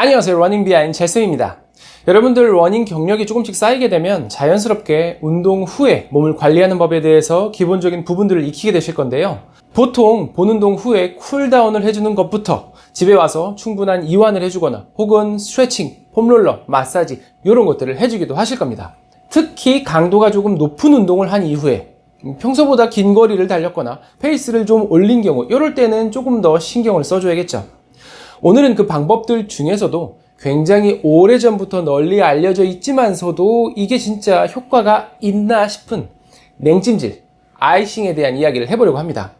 안녕하세요. 러닝 비하인 제스입니다. 여러분들 러닝 경력이 조금씩 쌓이게 되면 자연스럽게 운동 후에 몸을 관리하는 법에 대해서 기본적인 부분들을 익히게 되실 건데요. 보통 본 운동 후에 쿨다운을 해주는 것부터 집에 와서 충분한 이완을 해주거나 혹은 스트레칭, 폼롤러, 마사지 이런 것들을 해주기도 하실 겁니다. 특히 강도가 조금 높은 운동을 한 이후에 평소보다 긴 거리를 달렸거나 페이스를 좀 올린 경우 이럴 때는 조금 더 신경을 써줘야겠죠. 오늘은 그 방법들 중에서도 굉장히 오래전부터 널리 알려져 있지만서도 이게 진짜 효과가 있나 싶은 냉찜질, 아이싱에 대한 이야기를 해보려고 합니다.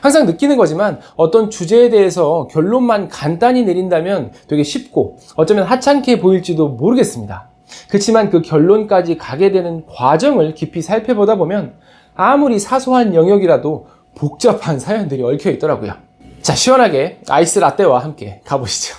항상 느끼는 거지만 어떤 주제에 대해서 결론만 간단히 내린다면 되게 쉽고 어쩌면 하찮게 보일지도 모르겠습니다. 그렇지만 그 결론까지 가게 되는 과정을 깊이 살펴보다 보면 아무리 사소한 영역이라도 복잡한 사연들이 얽혀 있더라고요. 자, 시원하게 아이스 라떼와 함께 가보시죠.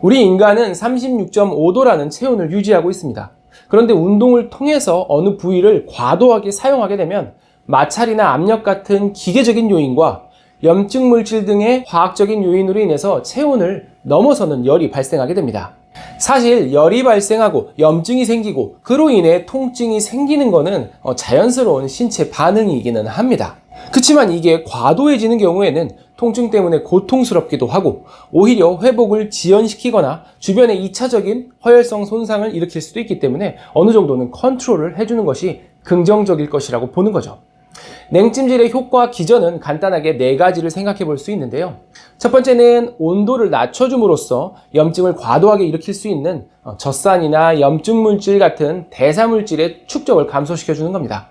우리 인간은 36.5도라는 체온을 유지하고 있습니다. 그런데 운동을 통해서 어느 부위를 과도하게 사용하게 되면 마찰이나 압력 같은 기계적인 요인과 염증 물질 등의 화학적인 요인으로 인해서 체온을 넘어서는 열이 발생하게 됩니다. 사실 열이 발생하고 염증이 생기고 그로 인해 통증이 생기는 것은 어, 자연스러운 신체 반응이기는 합니다. 그렇지만 이게 과도해지는 경우에는 통증 때문에 고통스럽기도 하고 오히려 회복을 지연시키거나 주변에 2차적인 허혈성 손상을 일으킬 수도 있기 때문에 어느 정도는 컨트롤을 해주는 것이 긍정적일 것이라고 보는 거죠. 냉찜질의 효과 기전은 간단하게 네 가지를 생각해 볼 수 있는데요. 첫 번째는 온도를 낮춰줌으로써 염증을 과도하게 일으킬 수 있는 어, 젖산이나 염증 물질 같은 대사 물질의 축적을 감소시켜 주는 겁니다.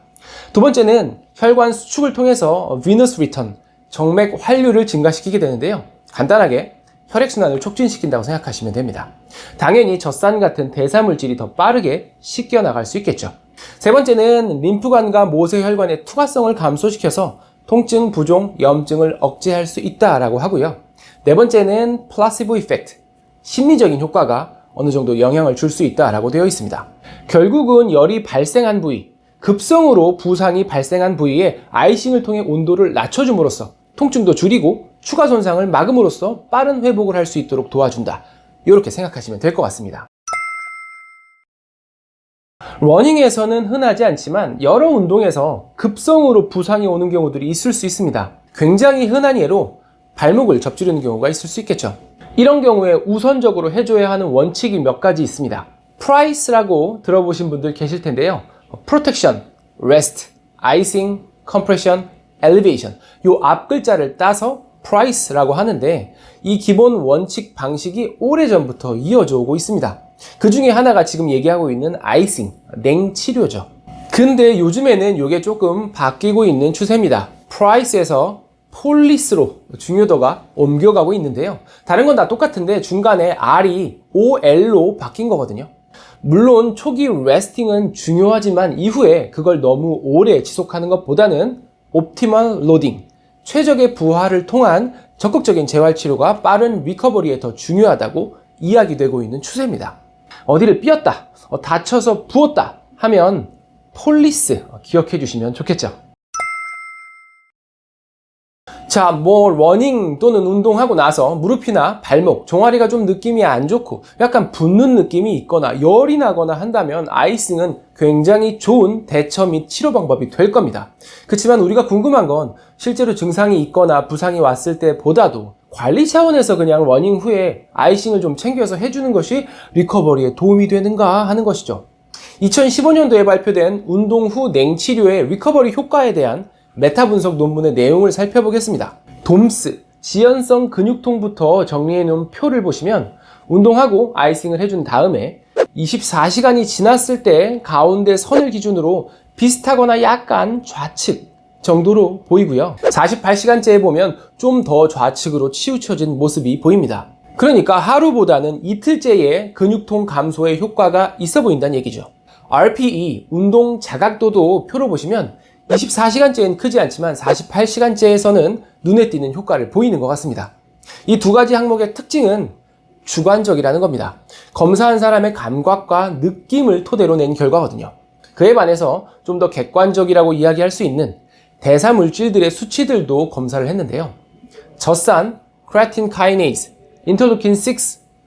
두 번째는 혈관 수축을 통해서 비너스 리턴, 정맥 활류를 증가시키게 되는데요. 간단하게 혈액순환을 촉진시킨다고 생각하시면 됩니다. 당연히 젖산 같은 대사 물질이 더 빠르게 씻겨 나갈 수 있겠죠. 세 번째는 림프관과 모세혈관의 투과성을 감소시켜서 통증, 부종, 염증을 억제할 수 있다라고 하고요. 네 번째는 플라시보 이펙트, 심리적인 효과가 어느 정도 영향을 줄 수 있다라고 되어 있습니다. 결국은 열이 발생한 부위, 급성으로 부상이 발생한 부위에 아이싱을 통해 온도를 낮춰줌으로써 통증도 줄이고 추가 손상을 막음으로써 빠른 회복을 할 수 있도록 도와준다. 이렇게 생각하시면 될 것 같습니다. 러닝에서는 흔하지 않지만 여러 운동에서 급성으로 부상이 오는 경우들이 있을 수 있습니다. 굉장히 흔한 예로 발목을 접지르는 경우가 있을 수 있겠죠. 이런 경우에 우선적으로 해줘야 하는 원칙이 몇 가지 있습니다. 프라이스라고 들어보신 분들 계실 텐데요. 프로텍션, 레스트, 아이싱, 컴프레션, 엘리베이션 요앞 글자를 따서 프라이스라고 하는데 이 기본 원칙 방식이 오래전부터 이어져 오고 있습니다. 그 중에 하나가 지금 얘기하고 있는 아이싱, 냉치료죠. 근데 요즘에는 이게 조금 바뀌고 있는 추세입니다. 프라이스에서 폴리스로 중요도가 옮겨가고 있는데요. 다른 건 다 똑같은데 중간에 R이 OL로 바뀐 거거든요. 물론 초기 레스팅은 중요하지만 이후에 그걸 너무 오래 지속하는 것보다는 옵티멀 로딩, 최적의 부하를 통한 적극적인 재활치료가 빠른 리커버리에 더 중요하다고 이야기되고 있는 추세입니다. 어디를 삐었다, 어, 다쳐서 부었다 하면 폴리스 어, 기억해 주시면 좋겠죠. 자, 뭐 러닝 또는 운동하고 나서 무릎이나 발목, 종아리가 좀 느낌이 안 좋고 약간 붓는 느낌이 있거나 열이 나거나 한다면 아이싱은 굉장히 좋은 대처 및 치료 방법이 될 겁니다. 그렇지만 우리가 궁금한 건 실제로 증상이 있거나 부상이 왔을 때보다도 관리 차원에서 그냥 러닝 후에 아이싱을 좀 챙겨서 해주는 것이 리커버리에 도움이 되는가 하는 것이죠. 2015년도에 발표된 운동 후 냉치료의 리커버리 효과에 대한 메타 분석 논문의 내용을 살펴보겠습니다. 돔스, 지연성 근육통부터 정리해 놓은 표를 보시면 운동하고 아이싱을 해준 다음에 24시간이 지났을 때 가운데 선을 기준으로 비슷하거나 약간 좌측 정도로 보이고요. 48시간째에 보면 좀 더 좌측으로 치우쳐진 모습이 보입니다. 그러니까 하루보다는 이틀째의 근육통 감소에 효과가 있어 보인다는 얘기죠. RPE, 운동 자각도도 표로 보시면 24시간째는 크지 않지만 48시간째에서는 눈에 띄는 효과를 보이는 것 같습니다. 이 두 가지 항목의 특징은 주관적이라는 겁니다. 검사한 사람의 감각과 느낌을 토대로 낸 결과거든요. 그에 반해서 좀 더 객관적이라고 이야기할 수 있는 대사 물질들의 수치들도 검사를 했는데요. 젖산, 크레틴 카이네이즈, 인터루킨 6,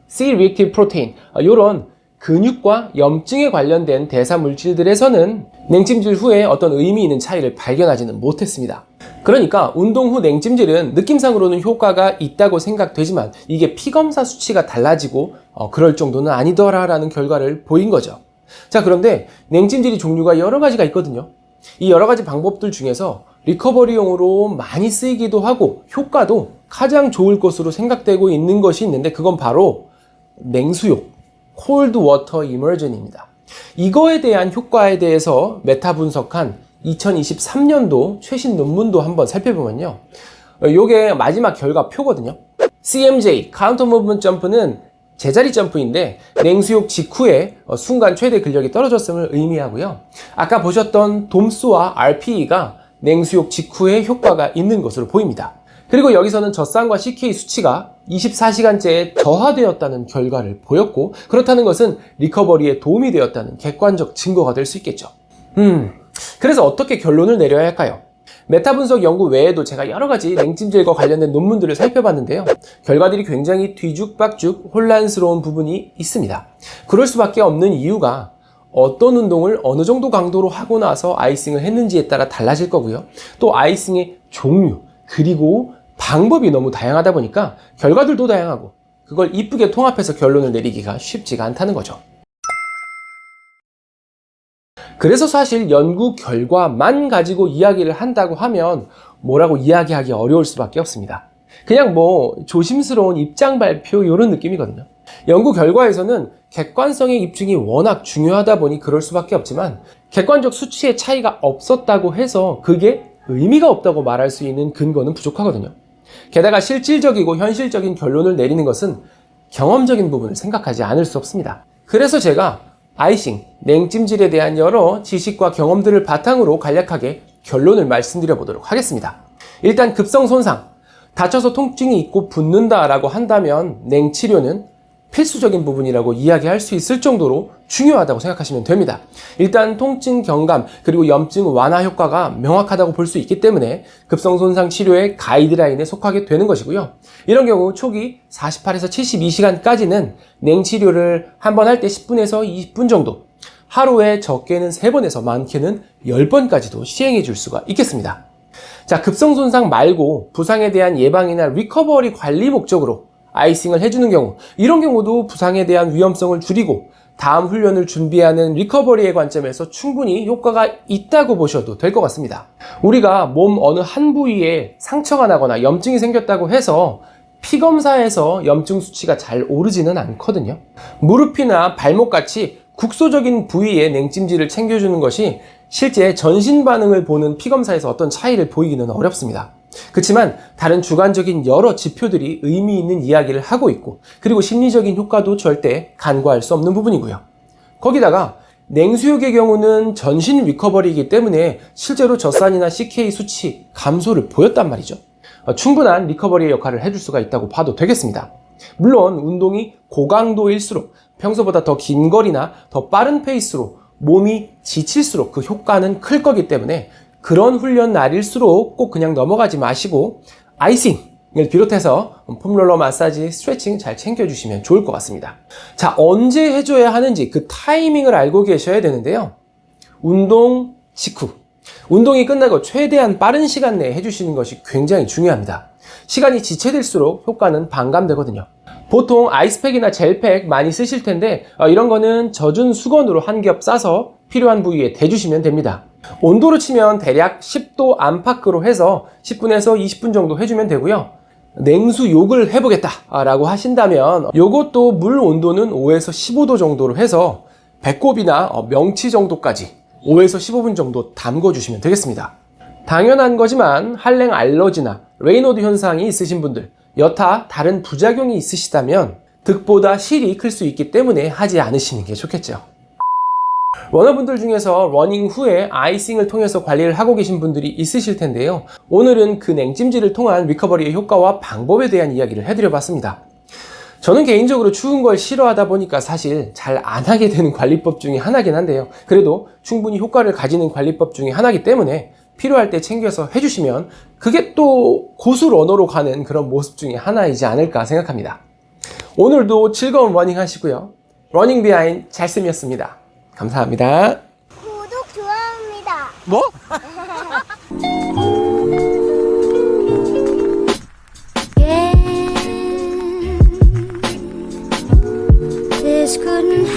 C-reactive protein 이런 근육과 염증에 관련된 대사 물질들에서는 냉찜질 후에 어떤 의미 있는 차이를 발견하지는 못했습니다. 그러니까 운동 후 냉찜질은 느낌상으로는 효과가 있다고 생각되지만 이게 피검사 수치가 달라지고 어, 그럴 정도는 아니더라라는 결과를 보인 거죠. 자 그런데 냉찜질이 종류가 여러 가지가 있거든요. 이 여러 가지 방법들 중에서 리커버리용으로 많이 쓰이기도 하고 효과도 가장 좋을 것으로 생각되고 있는 것이 있는데 그건 바로 냉수욕, 콜드 워터 이머전입니다. 이거에 대한 효과에 대해서 메타 분석한 2023년도 최신 논문도 한번 살펴보면요. 요게 마지막 결과 표거든요. CMJ, 카운터 무브먼트 점프는 제자리 점프인데 냉수욕 직후에 어, 순간 최대 근력이 떨어졌음을 의미하고요. 아까 보셨던 돔스와 RPE가 냉수욕 직후에 효과가 있는 것으로 보입니다. 그리고 여기서는 젖산과 CK 수치가 24시간째에 저하되었다는 결과를 보였고 그렇다는 것은 리커버리에 도움이 되었다는 객관적 증거가 될 수 있겠죠. 음, 그래서 어떻게 결론을 내려야 할까요? 메타 분석 연구 외에도 제가 여러 가지 냉찜질과 관련된 논문들을 살펴봤는데요. 결과들이 굉장히 뒤죽박죽 혼란스러운 부분이 있습니다. 그럴 수밖에 없는 이유가 어떤 운동을 어느 정도 강도로 하고 나서 아이싱을 했는지에 따라 달라질 거고요. 또 아이싱의 종류, 그리고 방법이 너무 다양하다 보니까 결과들도 다양하고 그걸 이쁘게 통합해서 결론을 내리기가 쉽지가 않다는 거죠. 그래서 사실 연구 결과만 가지고 이야기를 한다고 하면 뭐라고 이야기하기 어려울 수밖에 없습니다. 그냥 뭐 조심스러운 입장 발표 이런 느낌이거든요. 연구 결과에서는 객관성의 입증이 워낙 중요하다 보니 그럴 수밖에 없지만 객관적 수치의 차이가 없었다고 해서 그게 의미가 없다고 말할 수 있는 근거는 부족하거든요. 게다가 실질적이고 현실적인 결론을 내리는 것은 경험적인 부분을 생각하지 않을 수 없습니다. 그래서 제가 아이싱, 냉찜질에 대한 여러 지식과 경험들을 바탕으로 간략하게 결론을 말씀드려 보도록 하겠습니다. 일단 급성 손상, 다쳐서 통증이 있고 붓는다라고 한다면 냉치료는 필수적인 부분이라고 이야기할 수 있을 정도로 중요하다고 생각하시면 됩니다. 일단 통증 경감 그리고 염증 완화 효과가 명확하다고 볼 수 있기 때문에 급성 손상 치료의 가이드라인에 속하게 되는 것이고요. 이런 경우 초기 48에서 72시간까지는 냉치료를 한 번 할 때 10분에서 20분 정도 하루에 적게는 3번에서 많게는 10번까지도 시행해 줄 수가 있겠습니다. 자, 급성 손상 말고 부상에 대한 예방이나 리커버리 관리 목적으로 아이싱을 해주는 경우 이런 경우도 부상에 대한 위험성을 줄이고 다음 훈련을 준비하는 리커버리의 관점에서 충분히 효과가 있다고 보셔도 될 것 같습니다. 우리가 몸 어느 한 부위에 상처가 나거나 염증이 생겼다고 해서 피 검사에서 염증 수치가 잘 오르지는 않거든요. 무릎이나 발목 같이 국소적인 부위에 냉찜질을 챙겨주는 것이 실제 전신 반응을 보는 피 검사에서 어떤 차이를 보이기는 어렵습니다. 그렇지만 다른 주관적인 여러 지표들이 의미 있는 이야기를 하고 있고 그리고 심리적인 효과도 절대 간과할 수 없는 부분이고요. 거기다가 냉수욕의 경우는 전신 리커버리이기 때문에 실제로 젖산이나 CK 수치 감소를 보였단 말이죠. 어, 충분한 리커버리의 역할을 해줄 수가 있다고 봐도 되겠습니다. 물론 운동이 고강도일수록 평소보다 더 긴 거리나 더 빠른 페이스로 몸이 지칠수록 그 효과는 클 거기 때문에 그런 훈련 날일수록 꼭 그냥 넘어가지 마시고 아이싱을 비롯해서 폼롤러 마사지, 스트레칭 잘 챙겨주시면 좋을 것 같습니다. 자, 언제 해줘야 하는지 그 타이밍을 알고 계셔야 되는데요. 운동 직후. 운동이 끝나고 최대한 빠른 시간 내에 해주시는 것이 굉장히 중요합니다. 시간이 지체될수록 효과는 반감되거든요. 보통 아이스팩이나 젤팩 많이 쓰실 텐데 어, 이런 거는 젖은 수건으로 한 겹 싸서 필요한 부위에 대주시면 됩니다. 온도로 치면 대략 10도 안팎으로 해서 10분에서 20분 정도 해주면 되고요. 냉수 욕을 해보겠다 라고 하신다면 이것도 물 온도는 5에서 15도 정도로 해서 배꼽이나 어, 명치 정도까지 5에서 15분 정도 담궈 주시면 되겠습니다. 당연한 거지만 한랭 알러지나 레이노드 현상이 있으신 분들 여타 다른 부작용이 있으시다면 득보다 실이 클 수 있기 때문에 하지 않으시는 게 좋겠죠. 러너분들 중에서 러닝 후에 아이싱을 통해서 관리를 하고 계신 분들이 있으실 텐데요. 오늘은 그 냉찜질을 통한 리커버리의 효과와 방법에 대한 이야기를 해드려 봤습니다. 저는 개인적으로 추운 걸 싫어하다 보니까 사실 잘 안 하게 되는 관리법 중에 하나긴 한데요. 그래도 충분히 효과를 가지는 관리법 중에 하나이기 때문에 필요할 때 챙겨서 해주시면 그게 또 고수 러너로 가는 그런 모습 중에 하나이지 않을까 생각합니다. 오늘도 즐거운 러닝 하시고요. 러닝 비하인 잘쌤이었습니다. 감사합니다. 구독 좋아합니다. 뭐? couldn't